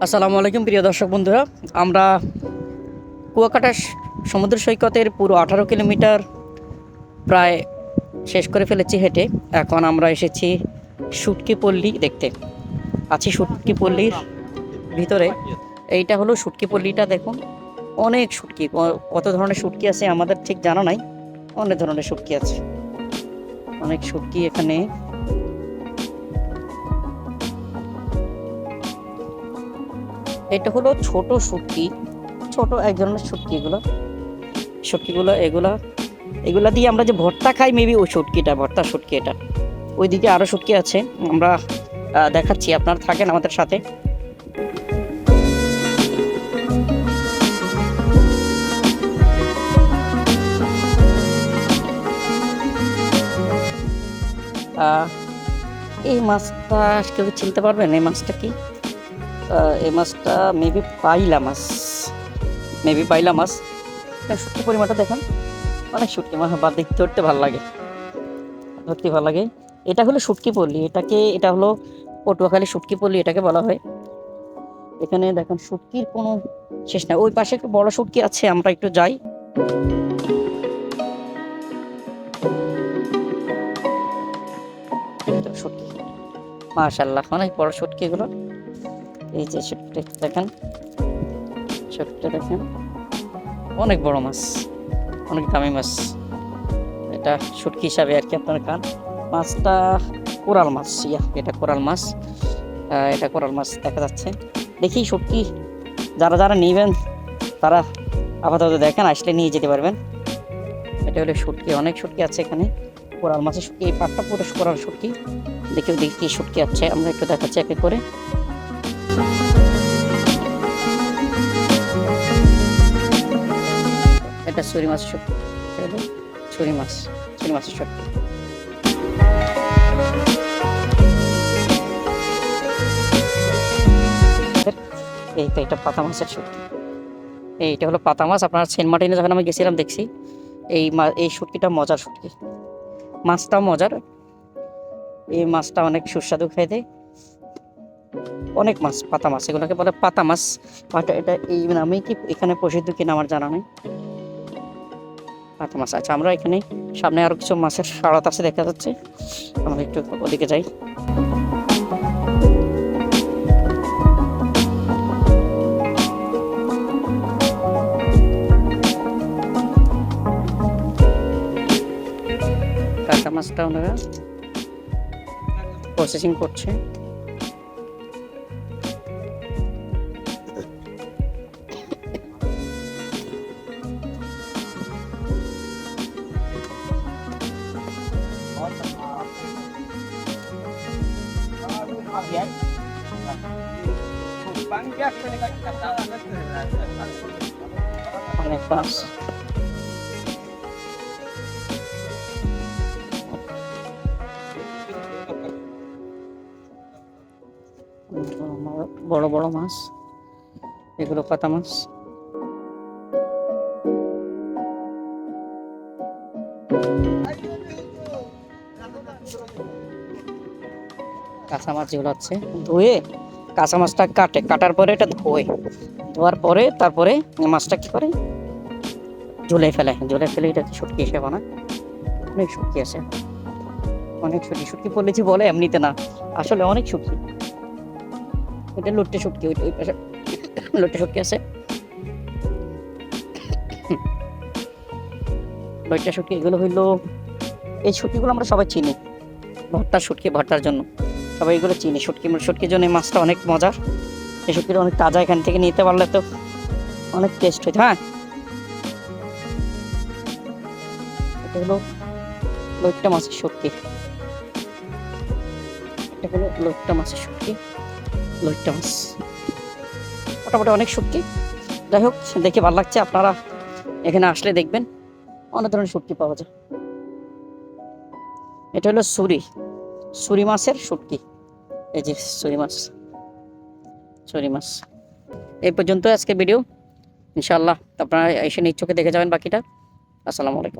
আসসালামু আলাইকুম, প্রিয় দর্শক বন্ধুরা। আমরা কুয়াকাটা সমুদ্র সৈকতের পুরো আঠারো কিলোমিটার প্রায় শেষ করে ফেলেছি হেঁটে। এখন আমরা এসেছি সুটকি পল্লী দেখতে। আছি সুটকি পল্লীর ভিতরে। এইটা হলো সুটকি পল্লীটা, দেখুন। অনেক শুটকি, ক- কত ধরনের শুটকি আছে আমাদের ঠিক জানা নাই। অনেক ধরনের শুটকি আছে। অনেক সুটকি এখানে এটা হলো ছোট শুটকি, ছোট এক ধরনের শুটকি এগুলো। শুটকিগুলো এগুলা এগুলা দিয়ে আমরা যে ভর্তা খাই মেবি ওই শুটকিটা, ভর্তা শুটকি এটা। ওইদিকে আরও শুটকি আছে, আমরা দেখাচ্ছি, আপনারা থাকেন আমাদের সাথে। এই মাছটা কেউ চিনতে পারবেন? এই মাছটা কি? এই মাছটা মেবি পাইলা মাছ। মেবি পাইলা মাছ। শুটকি পরিমাণটা দেখেন। অনেক শুটকি মাছ বা দেখতে ধরতে ভালো লাগে। ধরতে ভালো লাগে। এটা হলো শুটকি পল্লী এটাকে, এটা হলো পটুয়াখালী শুটকি পল্লী এটাকে বলা হয়। এখানে দেখেন শুটকির কোনো শেষ নাই। ওই পাশে একটু বড় শুটকি আছে, আমরা একটু যাই। শুটকি। অনেক বড় শুটকি এগুলো। এই যে শুটকি দেখেন। শুটকিটা দেখেন। অনেক বড় মাছ, অনেক দামি মাছ। এটা শুটকি হিসাবে আর কি আপনার খান। মাছটা কোরাল মাছ, ইয়া, এটা কোরাল মাছ। এটা কোরাল মাছ দেখা যাচ্ছে। দেখি শুটকি, যারা যারা নেবেন, তারা আপাতত দেখেন, আসলে নিয়ে যেতে পারবেন। এটা হলো শুটকি, অনেক শুটকি আছে এখানে। কোরাল মাছের শুটকি, এই পাটটা পুরো কোরাল শুটকি। দেখি দেখি কি শুটকি আছে। আমরা একটু দেখাচ্ছি এক করে। এটা ছুরি মাছ এটা ছুরি মাছ ছুরি মাছের শুটকি এই তো এটা পাতা মাছের শুটকি এইটা হলো পাতা মাছ। আপনার সেন্ট মার্টিনে যখন আমি গেছিলাম, দেখছি, এই এই শুটকিটা মজার শুটকি মাছটাও মজার। এই মাছটা অনেক সুস্বাদু খাইতে অনেক মাছ, পাতা মাছ। এগুলোকে বলে পাতা মাছ। এটা এই নামেই কি এখানে প্রসিদ্ধ কিনা আমার জানা নেই। পাতা মাছ আচ্ছা আমরা এখানে সামনে আরও কিছু মাছের সাড়াত আছে দেখা যাচ্ছে। আমরা একটু ওদিকে যাই। কাঁচা মাছটা ওনারা প্রসেসিং করছে। অনেক মাছ বড় বড় মাছ এগুলো পাতা মাছ কাঁচা মাছ যেগুলো আছে, ধুয়ে কাঁচা মাছটা কাটে। কাটার পরে এটা ধোয়। ধোয়ার পরে তারপরে মাছটা কি করে? ঝুলে ফেলে। ঝুলে ফেলে এটা শুটকি এসে বানায়। অনেক শুটকি আছে। অনেক শুটকি। শুটকি বলেছি বলে এমনিতে না। আসলে অনেক শুটকি। এটা লুট্টে শুটকি। ওই ওই পাশে লুট্টে শুটকি আছে। লইট্টা শুটকি এগুলো হইল এই শুটকিগুলো আমরা সবাই চিনি। ভর্তার শুটকি, ভর্তার জন্য। সবাই এগুলো চিনি, শুটকি শুটকির জন্য এই মাছটা অনেক মজার। এই শুটকিটা অনেক তাজা এখান থেকে নিতে পারলে তো অনেক টেস্ট হইতো হ্যাঁ? লইট্টা মাছের শুটকি। এটা হলো লইট্টা মাছের শুটকি। লইট্টা মাছ। মোটামুটি অনেক শুটকি। যাই হোক, দেখে ভালো লাগছে আপনারা এখানে আসলে দেখবেন। অনেক ধরনের শুটকি পাওয়া যায়। এটা হলো সুরি। সুরি মাছের শুটকি। এই যে চুরি মাছ চুরি মাছ এই পর্যন্ত আজকে ভিডিও ইনশাআল্লাহ, আপনারা এসে নিজ চোখে দেখে যাবেন বাকিটা। আসসালামু আলাইকুম।